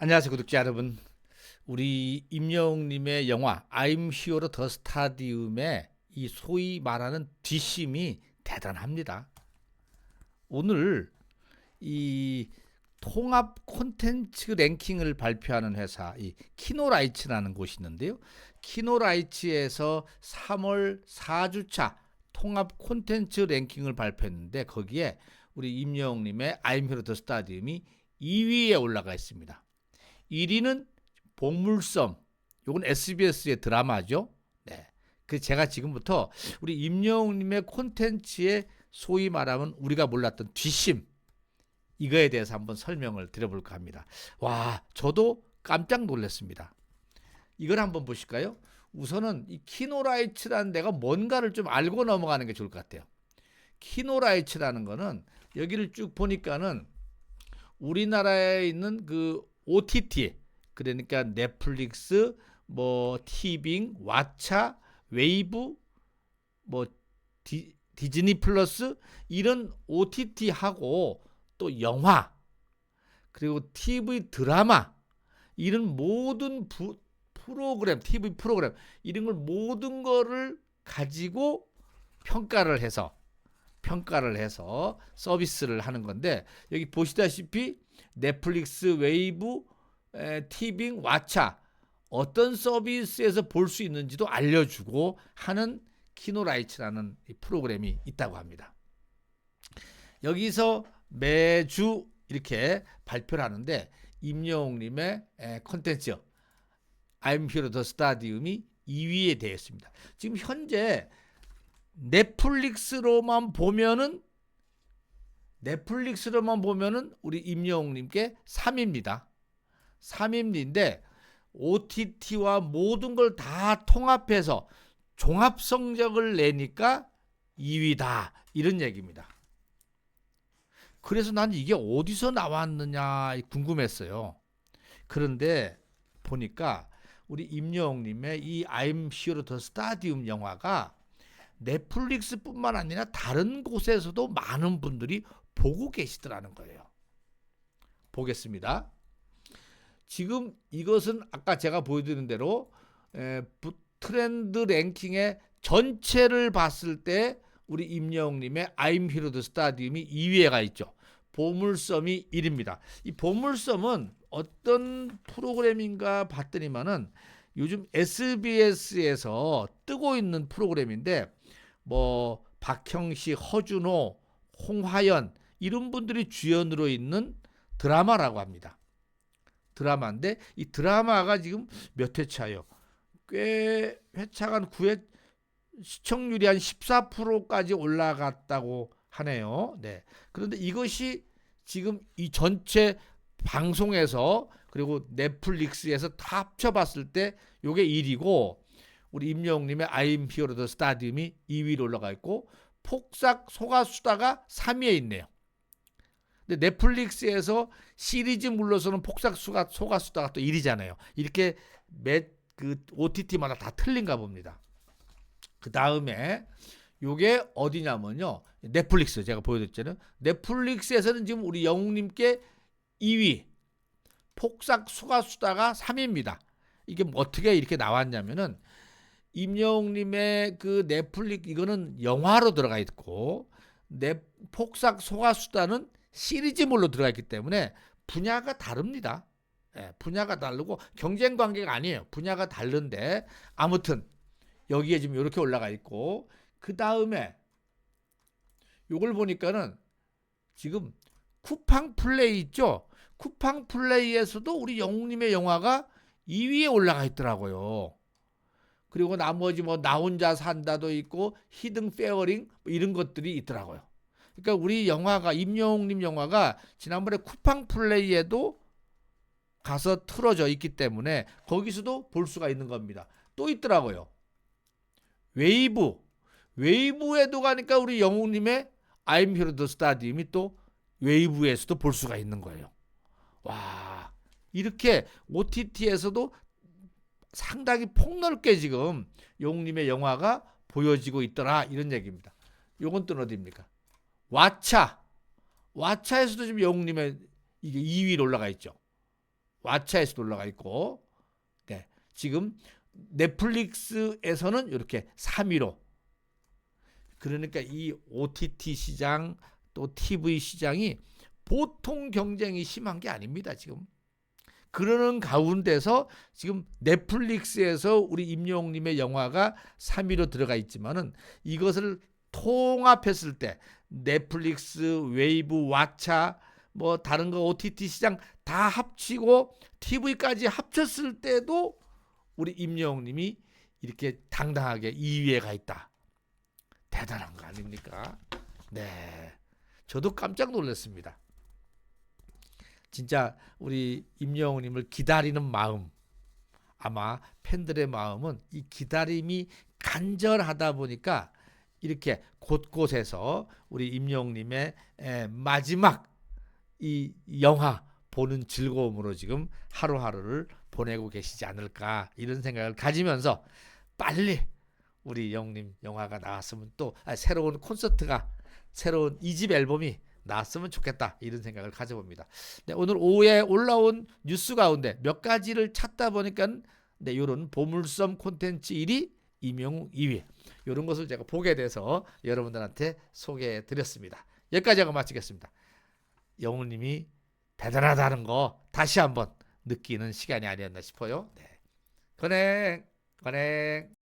안녕하세요 구독자 여러분. 우리 임영웅님의 영화 I'm Hero 더 스타디움의 이 소위 말하는 뒷심이 대단합니다. 오늘 이 통합 콘텐츠 랭킹을 발표하는 회사 이 키노라이츠라는 곳이 있는데요. 키노라이츠에서 3월 4주차 통합 콘텐츠 랭킹을 발표했는데 거기에 우리 임영웅님의 I'm Hero 더 스타디움이 2위에 올라가 있습니다. 1위는 복물섬. 요건 SBS의 드라마죠. 네. 그 제가 지금부터 우리 임영웅 님의 콘텐츠의 소위 말하면 우리가 몰랐던 뒷심 이거에 대해서 한번 설명을 드려볼까 합니다. 와, 저도 깜짝 놀랐습니다. 이걸 한번 보실까요? 우선은 이 키노라이츠라는 데가 뭔가를 좀 알고 넘어가는 게 좋을 것 같아요. 키노라이츠라는 거는 여기를 쭉 보니까는 우리나라에 있는 그 OTT 그러니까 넷플릭스, 뭐 티빙, 왓챠, 웨이브, 뭐 디, 디즈니 플러스 이런 OTT하고 또 영화 그리고 TV 드라마 이런 모든 부, 프로그램, TV 프로그램 이런 걸 모든 거를 가지고 평가를 해서 평가를 해서 서비스를 하는 건데 여기 보시다시피 넷플릭스, 웨이브, 에, 티빙, 왓챠 어떤 서비스에서 볼 수 있는지도 알려주고 하는 키노라이츠라는 이 프로그램이 있다고 합니다. 여기서 매주 이렇게 발표를 하는데 임영웅님의 컨텐츠 I'm Hero the Stadium이 2위에 되어 있습니다. 지금 현재 넷플릭스로만 보면은 넷플릭스로만 보면은 우리 임영웅님께 3위입니다. 3위인데 OTT와 모든 걸 다 통합해서 종합 성적을 내니까 2위다 이런 얘기입니다. 그래서 난 이게 어디서 나왔느냐 궁금했어요. 그런데 보니까 우리 임영웅님의 이 I'm Hero the Stadium 영화가 넷플릭스뿐만 아니라 다른 곳에서도 많은 분들이 보고 계시더라는 거예요. 보겠습니다. 지금 이것은 아까 제가 보여드린 대로 에, 트렌드 랭킹의 전체를 봤을 때 우리 임영웅님의 I'm Hero the Stadium이 2위에 가 있죠. 보물섬이 1위입니다. 이 보물섬은 어떤 프로그램인가 봤더니만은 요즘 SBS에서 뜨고 있는 프로그램인데 뭐 박형식, 허준호, 홍화연 이런 분들이 주연으로 있는 드라마라고 합니다. 드라마인데 이 드라마가 지금 몇 회차요? 꽤 회차가 한 9회 시청률이 한 14%까지 올라갔다고 하네요. 네. 그런데 이것이 지금 이 전체 방송에서 그리고 넷플릭스에서 다 합쳐봤을 때 요게 1위고 우리 임영웅님의 아임 히어로더 스타디움이 2위로 올라가 있고 폭삭 소가수다가 3위에 있네요. 근데 넷플릭스에서 시리즈 물러서는 폭삭 수가 소가수다가 또 1위잖아요. 이렇게 매그 OTT마다 다 틀린가 봅니다. 그 다음에 요게 어디냐면요. 넷플릭스 제가 보여드렸잖아요. 넷플릭스에서는 지금 우리 영웅님께 2위 폭삭 수가수다가 3위입니다. 이게 뭐 어떻게 이렇게 나왔냐면은 임영웅님의 그 넷플릭 이거는 영화로 들어가 있고 넷 폭삭 소가수다는 시리즈물로 들어가 있기 때문에 분야가 다릅니다. 예, 분야가 다르고 경쟁 관계가 아니에요. 분야가 다른데 아무튼 여기에 지금 이렇게 올라가 있고 그 다음에 요걸 보니까는 지금 쿠팡 플레이 있죠. 쿠팡 플레이에서도 우리 영웅님의 영화가 2위에 올라가 있더라고요. 그리고 나머지 뭐 나 혼자 산다도 있고 히든 페어링 뭐 이런 것들이 있더라고요. 그러니까 우리 영화가 임영웅님 영화가 지난번에 쿠팡 플레이에도 가서 틀어져 있기 때문에 거기서도 볼 수가 있는 겁니다. 또 있더라고요. 웨이브 웨이브에도 가니까 우리 영웅님의 Here the Stadium이 또 웨이브에서도 볼 수가 있는 거예요. 와 이렇게 OTT에서도 상당히 폭넓게 지금 용님의 영화가 보여지고 있더라 이런 얘기입니다. 요건 또 어디입니까? 왓챠. 왓챠에서도 지금 영웅님의 이게 2위로 올라가 있죠. 왓챠에서도 올라가 있고 네. 지금 넷플릭스에서는 이렇게 3위로 그러니까 이 OTT 시장 또 TV 시장이 보통 경쟁이 심한 게 아닙니다, 지금. 그러는 가운데서 지금 넷플릭스에서 우리 임영웅님의 영화가 3위로 들어가 있지만은 이것을 통합했을 때 넷플릭스, 웨이브, 왓챠, 뭐 다른 거 OTT 시장 다 합치고 TV까지 합쳤을 때도 우리 임영웅님이 이렇게 당당하게 2위에 가 있다. 대단한 거 아닙니까? 네. 저도 깜짝 놀랐습니다. 진짜 우리 임영웅님을 기다리는 마음 아마 팬들의 마음은 이 기다림이 간절하다 보니까 이렇게 곳곳에서 우리 임영웅님의 에, 마지막 이 영화 보는 즐거움으로 지금 하루하루를 보내고 계시지 않을까 이런 생각을 가지면서 빨리 우리 영님 영화가 나왔으면 또 아, 새로운 콘서트가 새로운 이집 앨범이 나왔으면 좋겠다 이런 생각을 가져봅니다. 네, 오늘 오후에 올라온 뉴스 가운데 몇 가지를 찾다 보니까 네, 이런 보물섬 콘텐츠 1위, 임영웅 2위 이런 것을 제가 보게 돼서 여러분들한테 소개해 드렸습니다. 여기까지 하고 마치겠습니다. 영웅님이 대단하다는 거 다시 한번 느끼는 시간이 아니었나 싶어요. 네. 건행, 건행.